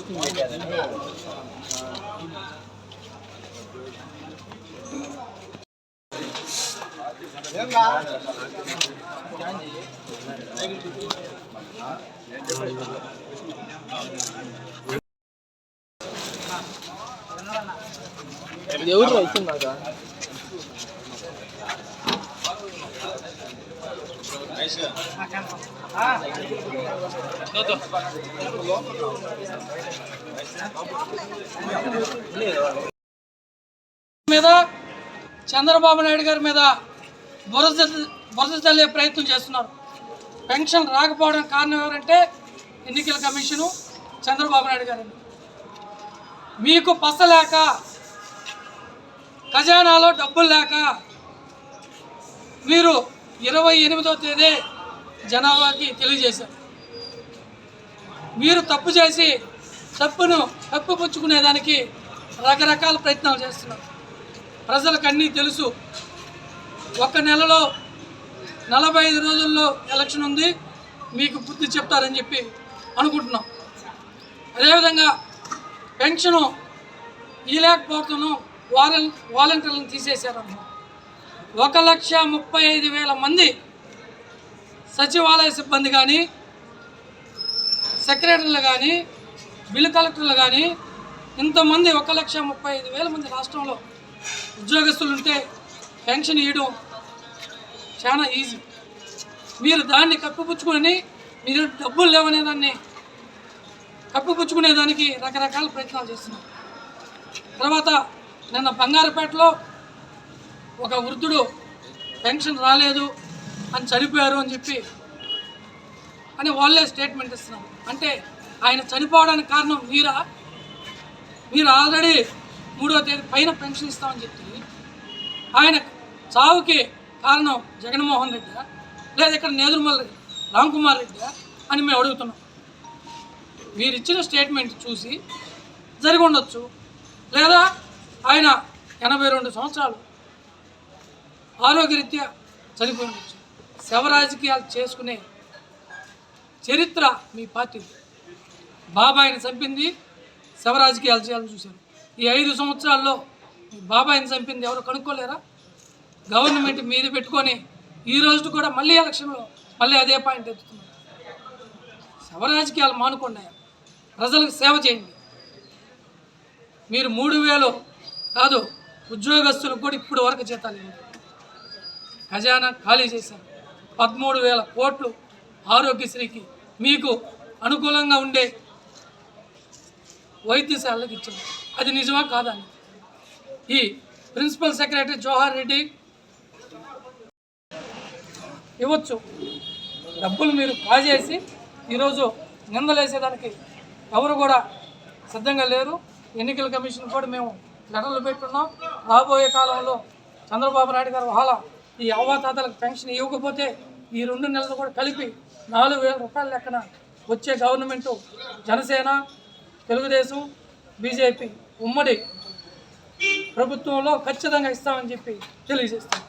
చిన్నయ్య. ఎవరు వచ్చిందాక మీద చంద్రబాబు నాయుడు గారి మీద బురద బురద చల్లే ప్రయత్నం చేస్తున్నారు. పెన్షన్ రాకపోవడం కారణం ఎవరంటే ఎన్నికల కమిషను చంద్రబాబు నాయుడు గారు. మీకు పసలేక ఖజానాలో డబ్బులు లేక మీరు ఇరవై ఎనిమిదో తేదీ జనాభాకి తెలియజేశారు. మీరు తప్పు చేసి తప్పును తప్పుపుచ్చుకునేదానికి రకరకాల ప్రయత్నాలు చేస్తున్నారు. ప్రజలకు అన్నీ తెలుసు. ఒక నెలలో నలభై ఐదు రోజుల్లో ఎలక్షన్ ఉంది. మీకు బుద్ధి చెప్తారని చెప్పి అనుకుంటున్నాం. అదేవిధంగా పెన్షను ఈ వారం వాలంటీర్లను తీసేశారన్నమాట ఒక లక్ష ముప్పై ఐదు వేల మంది సచివాలయ సిబ్బంది కానీ సెక్రటరీలు కానీ బిల్ కలెక్టర్లు కానీ ఇంతమంది ఒక లక్ష ముప్పై ఐదు వేల మంది రాష్ట్రంలో ఉద్యోగస్తులు ఉంటే పెన్షన్ ఇవ్వడం చాలా ఈజీ. మీరు దాన్ని కప్పిపుచ్చుకొని మీరు డబ్బులు లేవనే దాన్ని కప్పిపుచ్చుకునేదానికి రకరకాల ప్రయత్నాలు చేస్తున్నారు. తర్వాత నిన్న బంగారుపేటలో ఒక వృద్ధుడు పెన్షన్ రాలేదు అని చనిపోయారు అని చెప్పి అని వాళ్ళే స్టేట్మెంట్ ఇస్తున్నారు. అంటే ఆయన చనిపోవడానికి కారణం మీరా? మీరు ఆల్రెడీ మూడో తేదీ పైన పెన్షన్ ఇస్తామని చెప్పి ఆయన చావుకి కారణం జగన్మోహన్ రెడ్డి? లేదా ఇక్కడ నేదురుమల్ రామ్ కుమార్ రెడ్డి అని మేము అడుగుతున్నాం. మీరు ఇచ్చిన స్టేట్మెంట్ చూసి జరిగి ఉండొచ్చు. లేదా ఆయన ఎనభై రెండు సంవత్సరాలు ఆరోగ్యరీత్యా చనిపోయి ఉండొచ్చు శవ రాజకీయాలు చేసుకునే చరిత్ర మీ పార్టీ. బాబాయిని చంపింది శవ రాజకీయాలు చేయాలని చూశారు. ఈ ఐదు సంవత్సరాల్లో మీ బాబాయిని చంపింది ఎవరు కనుక్కోలేరా? గవర్నమెంట్ మీద పెట్టుకొని ఈ రోజు కూడా మళ్ళీ ఎలక్షన్లో మళ్ళీ అదే పాయింట్ ఎత్తుతున్నారు. శవ రాజకీయాలు మానుకోండి ప్రజలకు సేవ చేయండి. మీరు మూడు వేలు కాదు ఉద్యోగస్తులకు కూడా ఇప్పుడు వరకు జీతాలు ఖజానా ఖాళీ చేశారు పదమూడు వేల కోట్లు ఆరోగ్యశ్రీకి మీకు అనుకూలంగా ఉండే వైద్యశాలకు ఇచ్చారు అది నిజమా కాదని ఈ ప్రిన్సిపల్ సెక్రటరీ జవహర్ రెడ్డి ఇవ్వచ్చు. డబ్బులు మీరు కాజేసి ఈరోజు నిందలేసేదానికి ఎవరు కూడా సిద్ధంగా లేరు. ఎన్నికల కమిషన్ కూడా మేము లెటర్లు పెట్టున్నాం. రాబోయే కాలంలో చంద్రబాబు నాయుడు గారు వాళ్ళ ఈ అవ్వాతాతలకు పెన్షన్ ఇవ్వకపోతే ఈ రెండు నెలలు కూడా కలిపి నాలుగు వేల రూపాయల లెక్కన వచ్చే గవర్నమెంటు జనసేన తెలుగుదేశం బీజేపీ ఉమ్మడి ప్రభుత్వంలో ఖచ్చితంగా ఇస్తామని చెప్పి తెలియజేస్తాం